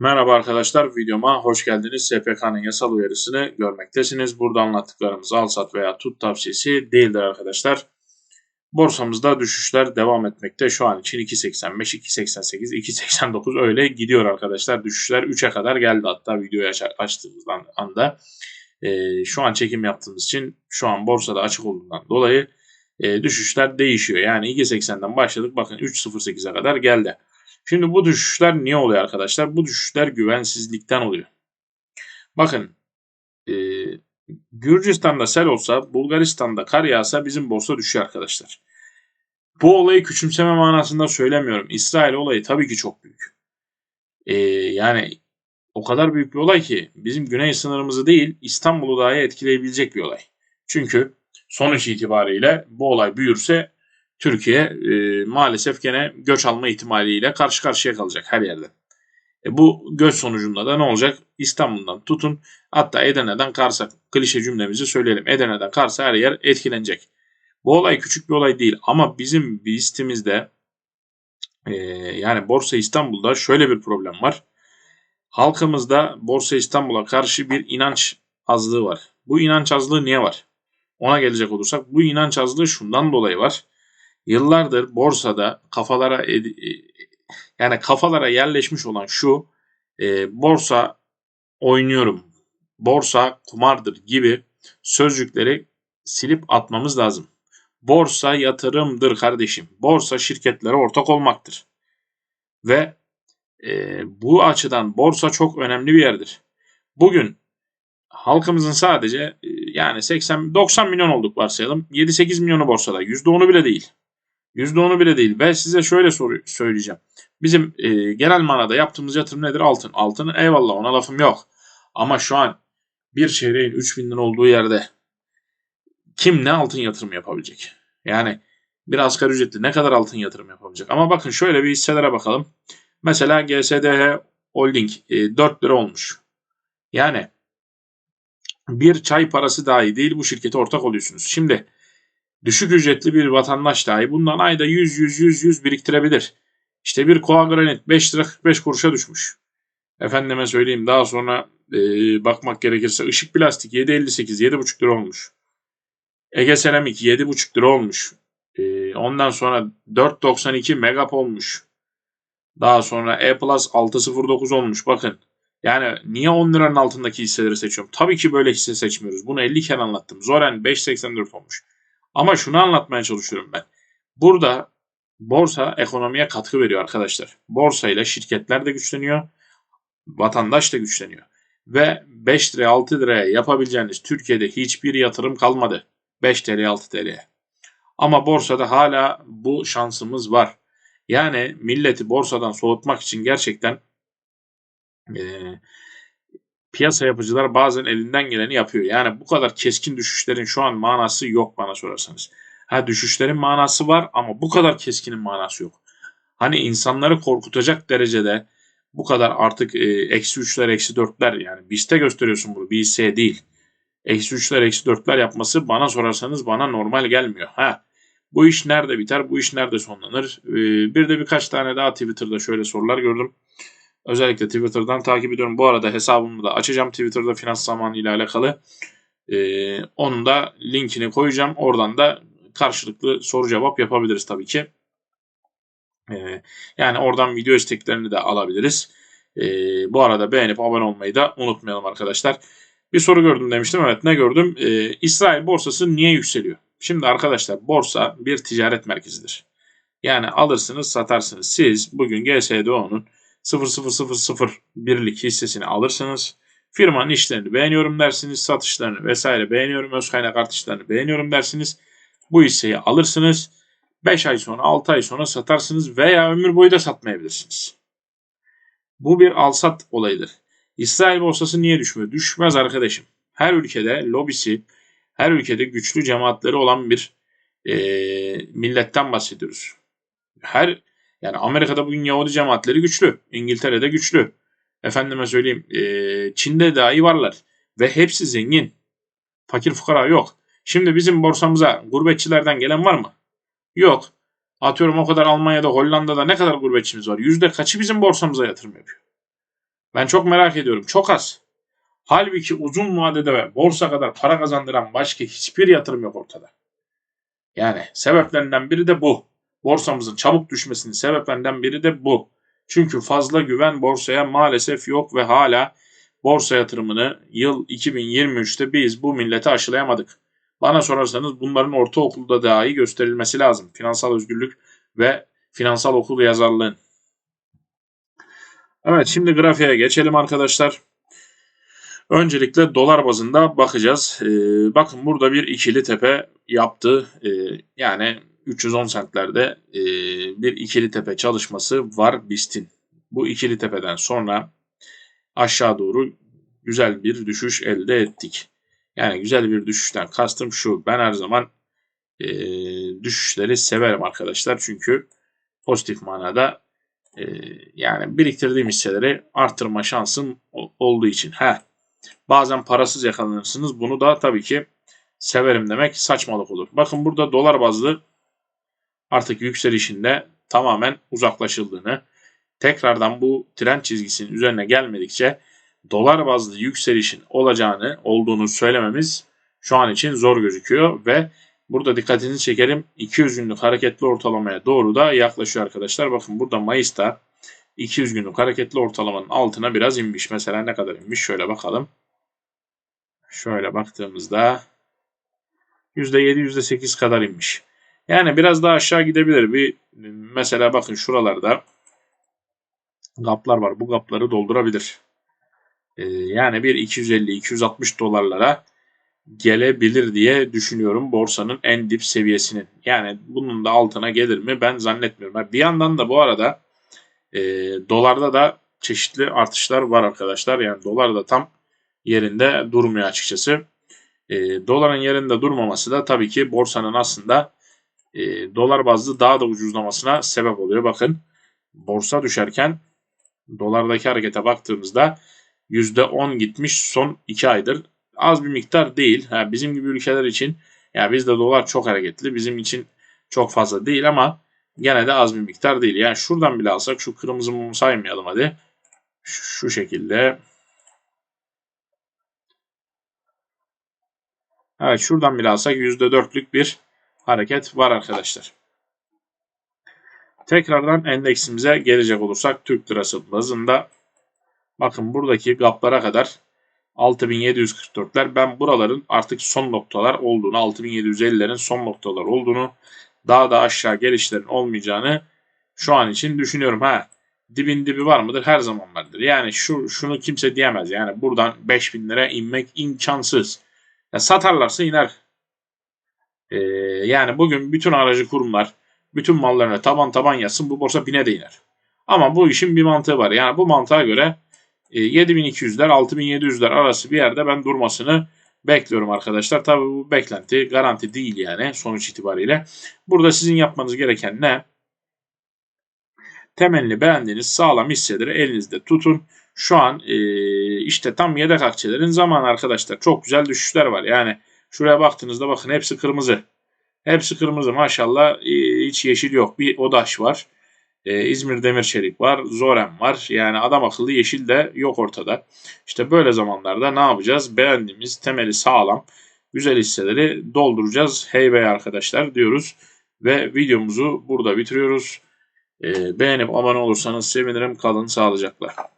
Merhaba arkadaşlar, videoma hoş geldiniz. SPK'nın yasal uyarısını görmektesiniz. Burada anlattıklarımız al sat veya tut tavsiyesi değildir arkadaşlar. Borsamızda düşüşler devam etmekte. Şu an için 2.85, 2.88, 2.89 öyle gidiyor arkadaşlar. Düşüşler 3'e kadar geldi hatta videoyu aç açtığımız anda. E, şu an çekim yaptığımız için şu an borsada açık olduğundan dolayı e, düşüşler değişiyor. Yani 2.80'den başladık bakın 3.08'e kadar geldi. Şimdi bu düşüşler niye oluyor arkadaşlar? Bu düşüşler güvensizlikten oluyor. Bakın e, Gürcistan'da sel olsa, Bulgaristan'da kar yağsa bizim borsa düşüyor arkadaşlar. Bu olayı küçümseme manasında söylemiyorum. İsrail olayı tabii ki çok büyük. E, yani o kadar büyük bir olay ki bizim güney sınırımızı değil İstanbul'u dahi etkileyebilecek bir olay. Çünkü sonuç itibariyle bu olay büyürse Türkiye e, maalesef gene göç alma ihtimaliyle karşı karşıya kalacak her yerde. E, bu göç sonucunda da ne olacak? İstanbul'dan tutun hatta Edirne'den Kars'a klişe cümlemizi söyleyelim. Edirne'den Kars'a her yer etkilenecek. Bu olay küçük bir olay değil ama bizim listemizde e, yani Borsa İstanbul'da şöyle bir problem var. Halkımızda Borsa İstanbul'a karşı bir inanç azlığı var. Bu inanç azlığı niye var? Ona gelecek olursak bu inanç azlığı şundan dolayı var yıllardır borsada kafalara e, yani kafalara yerleşmiş olan şu e, borsa oynuyorum, borsa kumardır gibi sözcükleri silip atmamız lazım. Borsa yatırımdır kardeşim. Borsa şirketlere ortak olmaktır. Ve e, bu açıdan borsa çok önemli bir yerdir. Bugün halkımızın sadece e, yani 80 90 milyon olduk varsayalım. 7-8 milyonu borsada. %10'u bile değil. %10'u bile değil. Ben size şöyle soru söyleyeceğim. Bizim e, genel manada yaptığımız yatırım nedir? Altın. Altın eyvallah ona lafım yok. Ama şu an bir çeyreğin 3000 lira olduğu yerde kim ne altın yatırım yapabilecek? Yani bir asgari ücretli ne kadar altın yatırım yapabilecek? Ama bakın şöyle bir hisselere bakalım. Mesela GSDH Holding e, 4 lira olmuş. Yani bir çay parası dahi değil bu şirkete ortak oluyorsunuz. Şimdi Düşük ücretli bir vatandaş dahi bundan ayda 100 100 100 100 biriktirebilir. İşte bir koa granit 5 lira 45 kuruşa düşmüş. Efendime söyleyeyim daha sonra e, bakmak gerekirse ışık plastik 7.58 7.5 lira olmuş. Ege seramik 7.5 lira olmuş. E, ondan sonra 4.92 megap olmuş. Daha sonra E Plus 6.09 olmuş. Bakın yani niye 10 liranın altındaki hisseleri seçiyorum? Tabii ki böyle hisse seçmiyoruz. Bunu 50 kere anlattım. Zoren 5.84 olmuş. Ama şunu anlatmaya çalışıyorum ben. Burada borsa ekonomiye katkı veriyor arkadaşlar. Borsa ile şirketler de güçleniyor. Vatandaş da güçleniyor. Ve 5 liraya 6 liraya yapabileceğiniz Türkiye'de hiçbir yatırım kalmadı. 5 TL 6 TL'ye. Ama borsada hala bu şansımız var. Yani milleti borsadan soğutmak için gerçekten e, piyasa yapıcılar bazen elinden geleni yapıyor. Yani bu kadar keskin düşüşlerin şu an manası yok bana sorarsanız. Ha düşüşlerin manası var ama bu kadar keskinin manası yok. Hani insanları korkutacak derecede bu kadar artık e, eksi üçler eksi dörtler yani BIST'e gösteriyorsun bunu BIST'e değil. Eksi üçler eksi dörtler yapması bana sorarsanız bana normal gelmiyor. Ha bu iş nerede biter bu iş nerede sonlanır? E, bir de birkaç tane daha Twitter'da şöyle sorular gördüm. Özellikle Twitter'dan takip ediyorum. Bu arada hesabımı da açacağım Twitter'da finans zamanı ile alakalı. Ee, onun da linkini koyacağım. Oradan da karşılıklı soru cevap yapabiliriz tabii ki. Ee, yani oradan video isteklerini de alabiliriz. Ee, bu arada beğenip abone olmayı da unutmayalım arkadaşlar. Bir soru gördüm demiştim. Evet ne gördüm? Ee, İsrail borsası niye yükseliyor? Şimdi arkadaşlar borsa bir ticaret merkezidir. Yani alırsınız satarsınız. Siz bugün GSDO'nun 0.0001'lik hissesini alırsınız. Firmanın işlerini beğeniyorum dersiniz. Satışlarını vesaire beğeniyorum. Öz kaynak artışlarını beğeniyorum dersiniz. Bu hisseyi alırsınız. 5 ay sonra 6 ay sonra satarsınız veya ömür boyu da satmayabilirsiniz. Bu bir alsat olayıdır. İsrail borsası niye düşmüyor? Düşmez arkadaşım. Her ülkede lobisi, her ülkede güçlü cemaatleri olan bir e, milletten bahsediyoruz. Her yani Amerika'da bugün Yahudi cemaatleri güçlü. İngiltere'de güçlü. Efendime söyleyeyim e, Çin'de dahi varlar. Ve hepsi zengin. Fakir fukara yok. Şimdi bizim borsamıza gurbetçilerden gelen var mı? Yok. Atıyorum o kadar Almanya'da, Hollanda'da ne kadar gurbetçimiz var? Yüzde kaçı bizim borsamıza yatırım yapıyor? Ben çok merak ediyorum. Çok az. Halbuki uzun vadede ve borsa kadar para kazandıran başka hiçbir yatırım yok ortada. Yani sebeplerinden biri de bu. Borsamızın çabuk düşmesinin sebeplerinden biri de bu. Çünkü fazla güven borsaya maalesef yok ve hala borsa yatırımını yıl 2023'te biz bu millete aşılayamadık. Bana sorarsanız bunların ortaokulda dahi gösterilmesi lazım. Finansal özgürlük ve finansal okul yazarlığın. Evet şimdi grafiğe geçelim arkadaşlar. Öncelikle dolar bazında bakacağız. Ee, bakın burada bir ikili tepe yaptı. Ee, yani 310 sentlerde e, bir ikili tepe çalışması var BIST'in. Bu ikili tepeden sonra aşağı doğru güzel bir düşüş elde ettik. Yani güzel bir düşüşten kastım şu. Ben her zaman e, düşüşleri severim arkadaşlar. Çünkü pozitif manada e, yani biriktirdiğim hisseleri arttırma şansım olduğu için. He, bazen parasız yakalanırsınız. Bunu da tabii ki severim demek saçmalık olur. Bakın burada dolar bazlı artık yükselişinde tamamen uzaklaşıldığını, tekrardan bu trend çizgisinin üzerine gelmedikçe dolar bazlı yükselişin olacağını olduğunu söylememiz şu an için zor gözüküyor ve burada dikkatinizi çekelim 200 günlük hareketli ortalamaya doğru da yaklaşıyor arkadaşlar. Bakın burada Mayıs'ta 200 günlük hareketli ortalamanın altına biraz inmiş. Mesela ne kadar inmiş şöyle bakalım. Şöyle baktığımızda %7 %8 kadar inmiş. Yani biraz daha aşağı gidebilir. Bir mesela bakın şuralarda gaplar var. Bu gapları doldurabilir. Ee, yani bir 250-260 dolarlara gelebilir diye düşünüyorum borsanın en dip seviyesinin. Yani bunun da altına gelir mi ben zannetmiyorum. Bir yandan da bu arada e, dolarda da çeşitli artışlar var arkadaşlar. Yani dolar da tam yerinde durmuyor açıkçası. E, doların yerinde durmaması da tabii ki borsanın aslında e, dolar bazlı daha da ucuzlamasına sebep oluyor. Bakın borsa düşerken dolardaki harekete baktığımızda %10 gitmiş son 2 aydır. Az bir miktar değil. Ha, bizim gibi ülkeler için ya bizde dolar çok hareketli. Bizim için çok fazla değil ama gene de az bir miktar değil. Yani şuradan bile alsak şu kırmızı mumu saymayalım hadi. Şu, şu şekilde. Evet şuradan bile alsak %4'lük bir hareket var arkadaşlar. Tekrardan endeksimize gelecek olursak Türk lirası bazında bakın buradaki gaplara kadar 6744'ler ben buraların artık son noktalar olduğunu 6750'lerin son noktalar olduğunu daha da aşağı gelişlerin olmayacağını şu an için düşünüyorum. Ha dibin dibi var mıdır? Her zaman vardır. Yani şu şunu kimse diyemez. Yani buradan 5000 lira inmek imkansız. Ya satarlarsa iner. Ee, yani bugün bütün aracı kurumlar bütün mallarına taban taban yazsın bu borsa bine de. Ama bu işin bir mantığı var. Yani bu mantığa göre e, 7200'ler 6700'ler arası bir yerde ben durmasını bekliyorum arkadaşlar. Tabi bu beklenti garanti değil yani sonuç itibariyle. Burada sizin yapmanız gereken ne? Temelini beğendiğiniz sağlam hisseleri elinizde tutun. Şu an e, işte tam yedek akçelerin zamanı arkadaşlar. Çok güzel düşüşler var. Yani Şuraya baktığınızda bakın hepsi kırmızı. Hepsi kırmızı maşallah e, hiç yeşil yok. Bir Odaş var. Ee, İzmir Demir Çelik var. Zorem var. Yani adam akıllı yeşil de yok ortada. İşte böyle zamanlarda ne yapacağız? Beğendiğimiz temeli sağlam güzel hisseleri dolduracağız. Hey bey arkadaşlar diyoruz. Ve videomuzu burada bitiriyoruz. Ee, beğenip abone olursanız sevinirim. Kalın sağlıcakla.